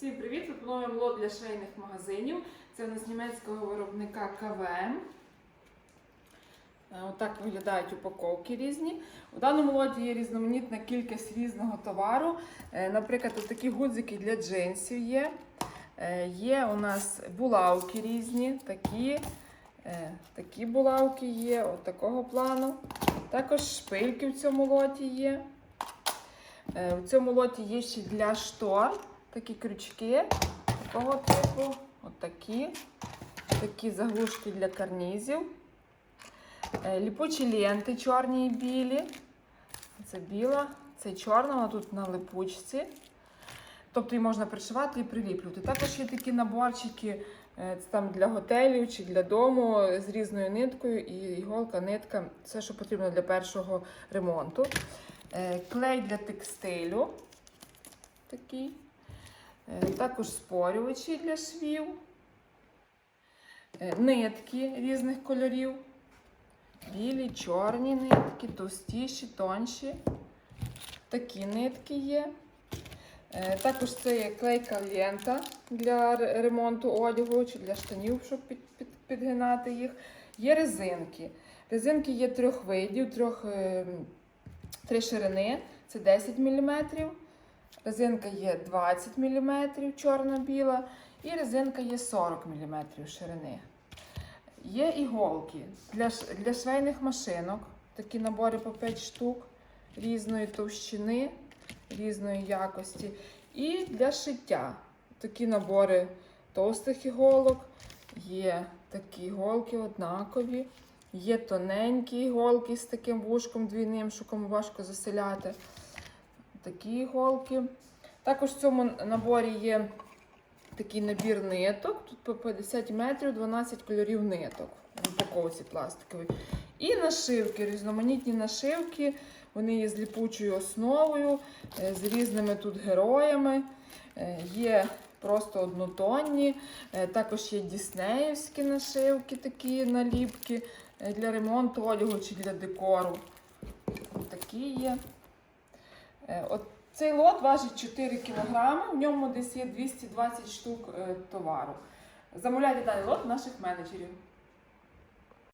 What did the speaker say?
Всім привіт! Пропонуємо лот для швейних магазинів. Це у нас німецького виробника КВМ. Е, Отак виглядають упаковки різні. У даному лоті є різноманітна кількість різного товару. Е, Наприклад, ось такі гудзики для джинсів є. Е, Є у нас булавки різні, такі, такі булавки є, от такого плану. Також шпильки в цьому лоті є. У цьому лоті є ще для штор такі крючки такого типу. От такі. Заглушки для карнізів. Е, Ліпучі ленти чорні і білі. Це біла, це чорна, вона тут на липучці. Тобто її можна пришивати і приліплювати. Також є такі наборчики е, там для готелів чи для дому з різною ниткою і іголка, нитка все, що потрібно для першого ремонту. Е, Клей для текстилю. Такий. Е, Також спорювачі для швів. Е, Нитки різних кольорів. Білі, чорні нитки, товстіші, тонші. Такі нитки є. Е, Також це є клейка лента для ремонту одягу чи для штанів, щоб під, під, підгинати їх. Є резинки. Резинки є трьох видів, трьох, е, три ширини. Це 10 мм. Резинка є 20 мм чорно-біла. І резинка є 40 мм ширини. Є іголки для, для швейних машинок. Такі набори по 5 штук різної товщини, різної якості. І для шиття такі набори товстих іголок. Є такі іголки однакові. Є тоненькі іголки з таким вушком двійним, що кому важко заселяти. Такі іголки. Також в цьому наборі є такий набір ниток. Тут по 50 метрів 12 кольорів ниток в упаковці пластиковій. І нашивки, різноманітні нашивки. Вони є з ліпучою основою, е, з різними тут героями. Е, Є просто однотонні. Е, Також є діснеївські нашивки, такі наліпки для ремонту одягу чи для декору. Такі є. Е, От цей лот важить 4 кг, в ньому десь є 220 штук е, товару. Замовляйте даний лот наших менеджерів.